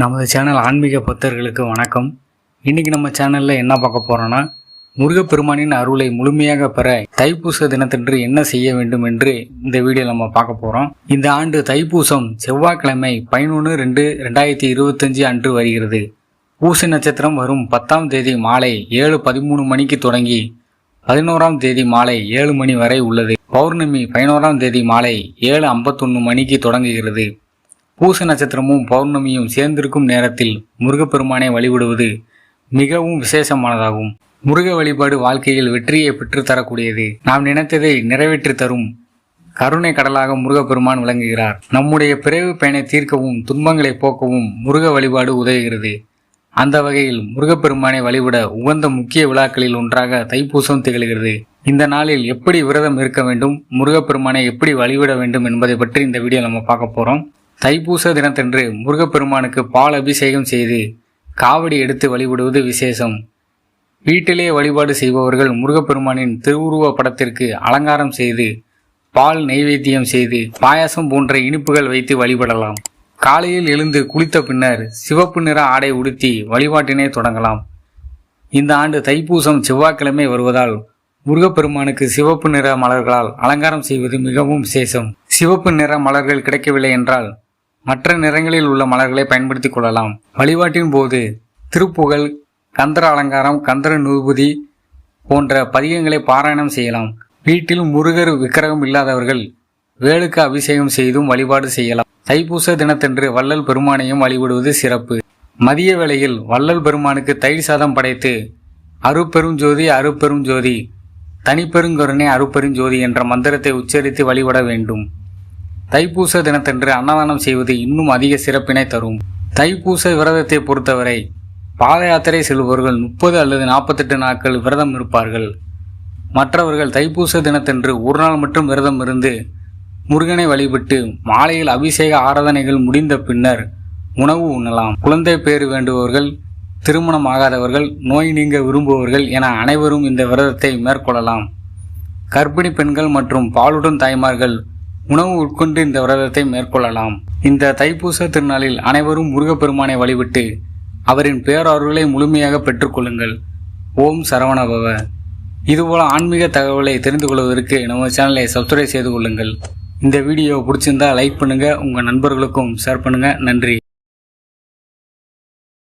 நமது சேனல் ஆன்மீக பக்தர்களுக்கு வணக்கம். இன்னைக்கு நம்ம சேனலில் என்ன பார்க்க போகிறோன்னா முருகப்பெருமானின் அருளை முழுமையாக பெற தைப்பூச தினத்தன்று என்ன செய்ய வேண்டும் என்று இந்த வீடியோ நம்ம பார்க்க போகிறோம் இந்த ஆண்டு தைப்பூசம் செவ்வாய்க்கிழமை பதினொன்று ரெண்டு ரெண்டாயிரத்தி இருபத்தஞ்சு அன்று வருகிறது. பூச நட்சத்திரம் வரும் பத்தாம் தேதி மாலை ஏழு பதிமூணு மணிக்கு தொடங்கி பதினோராம் தேதி மாலை ஏழு மணி வரை உள்ளது. பௌர்ணமி பதினோராம் தேதி மாலை ஏழு ஐம்பத்தொன்று மணிக்கு தொடங்குகிறது. பூச நட்சத்திரமும் பௌர்ணமியும் சேர்ந்திருக்கும் நேரத்தில் முருகப்பெருமானை வழிபடுவது மிகவும் விசேஷமானதாகும். முருக வழிபாடு வாழ்க்கையில் வெற்றியை பெற்றுத்தரக்கூடியது. நாம் நினைத்ததை நிறைவேற்றி தரும் கருணை கடலாக முருகப்பெருமான் விளங்குகிறார். நம்முடைய பிறகு பயனை தீர்க்கவும் துன்பங்களை போக்கவும் முருக வழிபாடு உதவுகிறது. அந்த வகையில் முருகப்பெருமானை வழிபட உகந்த முக்கிய விழாக்களில் ஒன்றாக தைப்பூசம் திகழ்கிறது. இந்த நாளில் எப்படி விரதம் இருக்க வேண்டும் முருகப்பெருமானை எப்படி வழிபட வேண்டும் என்பதை பற்றி இந்த வீடியோ நம்ம பார்க்க போறோம். தைப்பூச தினத்தன்று முருகப்பெருமானுக்கு பால் அபிஷேகம் செய்து காவடி எடுத்து வழிபடுவது விசேஷம். வீட்டிலே வழிபாடு செய்பவர்கள் முருகப்பெருமானின் திருவுருவ படத்திற்கு அலங்காரம் செய்து பால் நைவேத்தியம் செய்து பாயாசம் போன்ற இனிப்புகள் வைத்து வழிபடலாம். காலையில் எழுந்து குளித்த பின்னர் சிவப்பு நிற ஆடை உடுத்தி வழிபாட்டினை தொடங்கலாம். இந்த ஆண்டு தைப்பூசம் செவ்வாய்க்கிழமை வருவதால் முருகப்பெருமானுக்கு சிவப்பு நிற மலர்களால் அலங்காரம் செய்வது மிகவும் விசேஷம். சிவப்பு நிற மலர்கள் கிடைக்கவில்லை என்றால் மற்ற நிறங்களில் உள்ள மலர்களை பயன்படுத்திக் கொள்ளலாம். வழிபாட்டின் போது திருப்புகழ் கந்தர அலங்காரம் கந்தர நூபதி போன்ற பதிகங்களை பாராயணம் செய்யலாம். வீட்டில் முருகர் விக்கிரகம் இல்லாதவர்கள் வேலுக்கு அபிஷேகம் செய்தும் வழிபாடு செய்யலாம். தைப்பூச தினத்தன்று வள்ளல் பெருமானையும் வழிபடுவது சிறப்பு. மதிய வேளையில் வள்ளல் பெருமானுக்கு தயிர் சாதம் படைத்து அருப்பெருஞ்சோதி அருப்பெருஞ்சோதி தனிப்பெருங்கருணை அருப்பெருஞ்சோதி என்ற மந்திரத்தை உச்சரித்து வழிபட வேண்டும். தைப்பூச தினத்தன்று அன்னதானம் செய்வது இன்னும் அதிக சிறப்பினை தரும். தைப்பூச விரதத்தை பொறுத்தவரை பாத யாத்திரை செல்பவர்கள் முப்பது அல்லது நாற்பத்தெட்டு நாட்கள் விரதம் இருப்பார்கள். மற்றவர்கள் தைப்பூச தினத்தன்று ஒரு நாள் மட்டும் விரதம் இருந்து முருகனை வழிபட்டு மாலையில் அபிஷேக ஆராதனைகள் முடிந்த பின்னர் உணவு உண்ணலாம். குழந்தை பேறு வேண்டுபவர்கள் திருமணம் ஆகாதவர்கள் நோய் நீங்க விரும்புபவர்கள் என அனைவரும் இந்த விரதத்தை மேற்கொள்ளலாம். கர்ப்பிணி பெண்கள் மற்றும் பாலுடன் தாய்மார்கள் உணவு உட்கொண்டு இந்த விரதத்தை மேற்கொள்ளலாம். இந்த தைப்பூச திருநாளில் அனைவரும் முருகப்பெருமானை வழிபட்டு அவரின் பேரருளை முழுமையாக பெற்றுக்கொள்ளுங்கள் ஓம் சரவணபவ. இதுபோல ஆன்மீக தகவலை தெரிந்து கொள்வதற்கு நம்ம சேனலை சப்ஸ்கிரைப் செய்து கொள்ளுங்கள். இந்த வீடியோ பிடிச்சிருந்தா லைக் பண்ணுங்கள் உங்கள் நண்பர்களுக்கும் ஷேர் பண்ணுங்கள் நன்றி.